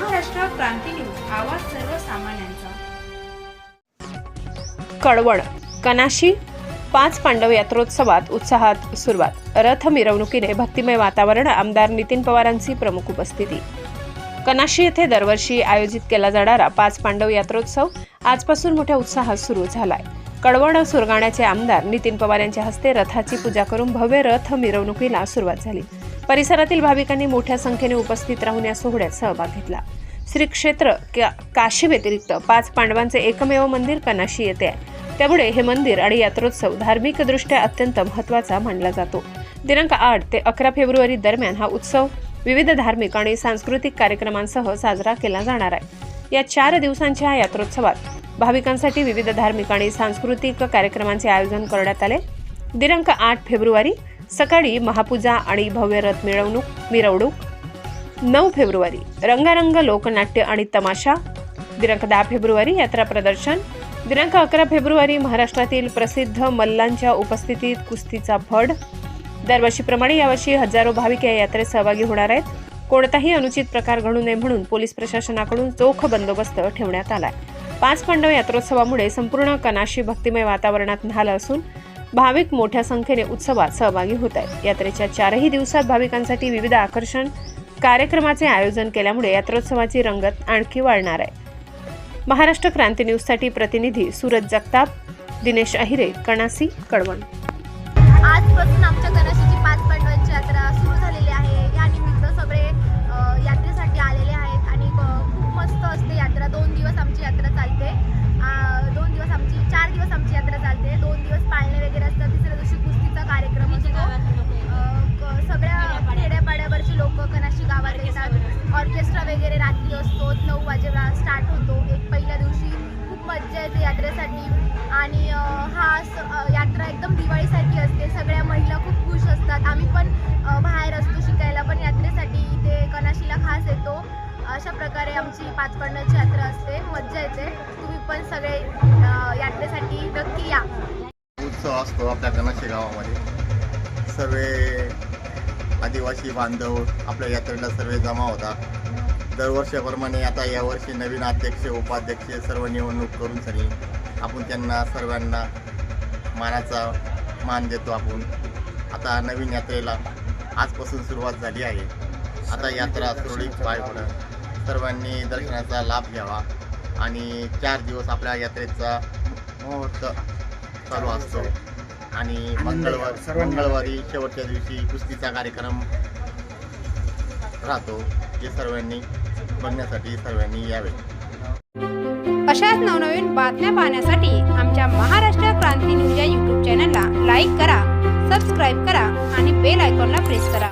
Maharashtra Kranti news आवाज सर्वसामान्यांचा. कळवण कनाशी पाच पांडव यात्रोत्सवात उत्साहात सुरुवात. रथ मिरवणुकीने भक्तिमय वातावरण आमदार नितीन पवारांची प्रमुख उपस्थिती. कनाशी येथे दरवर्षी आयोजित केला जाणारा पाच पांडव यात्रोत्सव आजपासून मोठ्या उत्साहात सुरू झालाय. कळवण सुरगाण्याचे आमदार नितीन पवार यांच्या हस्ते रथाची पूजा करून भव्य रथ मिरवणुकीला सुरुवात झाली. परिसरातील भाविकांनी मोठ्या संख्येने उपस्थित राहून या सोहळ्यात सहभाग घेतला. श्री क्षेत्र का- काशी व्यतिरिक्त पाच पांडवांचे एकमेव मंदिर कनाशी येते. आहे त्यामुळे हे मंदिर आणि यात्रोत्सव धार्मिकदृष्ट्या अत्यंत महत्त्वाचा मानला जातो. दिनांक आठ ते अकरा फेब्रुवारी दरम्यान हा उत्सव विविध धार्मिक आणि सांस्कृतिक कार्यक्रमांसह साजरा केला जाणार आहे. या चार दिवसांच्या यात्रोत्सवात भाविकांसाठी विविध धार्मिक आणि सांस्कृतिक कार्यक्रमांचे आयोजन करण्यात आले. दिनांक आठ फेब्रुवारी सकाळी महापूजा आणि भव्य रथ मिरवणूक मिरवणूक. नऊ फेब्रुवारी रंगारंग लोकनाट्य आणि तमाशा. दिनांक दहा फेब्रुवारी यात्रा प्रदर्शन. दिनांक अकरा फेब्रुवारी महाराष्ट्रातील प्रसिद्ध मल्लांच्या उपस्थितीत कुस्तीचा फड. दरवर्षीप्रमाणे यावर्षी हजारो भाविक या यात्रेत सहभागी होणार आहेत. कोणताही अनुचित प्रकार घडू नये म्हणून पोलीस प्रशासनाकडून चोख बंदोबस्त ठेवण्यात आलाय. पाच पांडव यात्रोत्सवामुळे संपूर्ण कनाशी भक्तिमय वातावरणात न्हालं असून भाविक मोठ्या संख्येने उत्सवात सहभागी होत आहेत. यात्रेच्या चारही दिवसात भाविकांसाठी विविध आकर्षण कार्यक्रमाचे आयोजन केल्यामुळे यात्रोत्सवाची रंगत आणखी वाढणार आहे. महाराष्ट्र क्रांती न्यूजसाठी प्रतिनिधी सूरज जगताप दिनेश अहिरे कणासी कडवण आजपासून आमच्या गणाशीची पाच पांडवांची यात्रा सुरू झालेली आहे. या निमित्त सगळे यात्रेसाठी आलेले आहेत आणि खूप मस्त असते यात्रा. दोन दिवस आमची यात्रा चालते. ऑर्केस्ट्रा वगैरे रात्री असतो नऊ वाजेला स्टार्ट होतो. एक पहिल्या दिवशी खूप मज्जा येते यात्रेसाठी. आणि हा स- यात्रा एकदम दिवाळीसारखी असते. सगळ्या महिला खूप खुश असतात. आम्ही पण बाहेर असतो शिकायला पण यात्रेसाठी इथे कनाशीला खास येतो. अशा प्रकारे आमची पाच यात्रा असते. मज्जा येते. तुम्ही पण सगळे यात्रेसाठी नक्की या. उत्सव असतो आपल्या गणाशी गावामध्ये. सगळे आदिवासी बांधव आपल्या यात्रेला सर्व जमा होतात दरवर्षाप्रमाणे आता यावर्षी नवीन अध्यक्ष उपाध्यक्ष सर्व निवडणूक करून सनी आपण त्यांना सर्वांना मानाचा मान देतो आपण. आता नवीन यात्रेला आजपासून सुरुवात झाली आहे. आता यात्रा सुरळीत पाय पडत. सर्वांनी दर्शनाचा लाभ घ्यावा आणि चार दिवस आपल्या यात्रेचा मुहूर्त चालू असतो. आणि मंगळवार मंगळवारी शेवटच्या दिवशी कुस्तीचा कार्यक्रम राहतो जे सर्वांनी बघण्यासाठी सर्वांनी यावे. अशाच नवनवीन बातम्या पाहण्यासाठी आमच्या महाराष्ट्र क्रांती न्यूज या यूट्यूब चॅनलला लाईक करा सबस्क्राईब करा आणि बेल आयकॉनला प्रेस करा.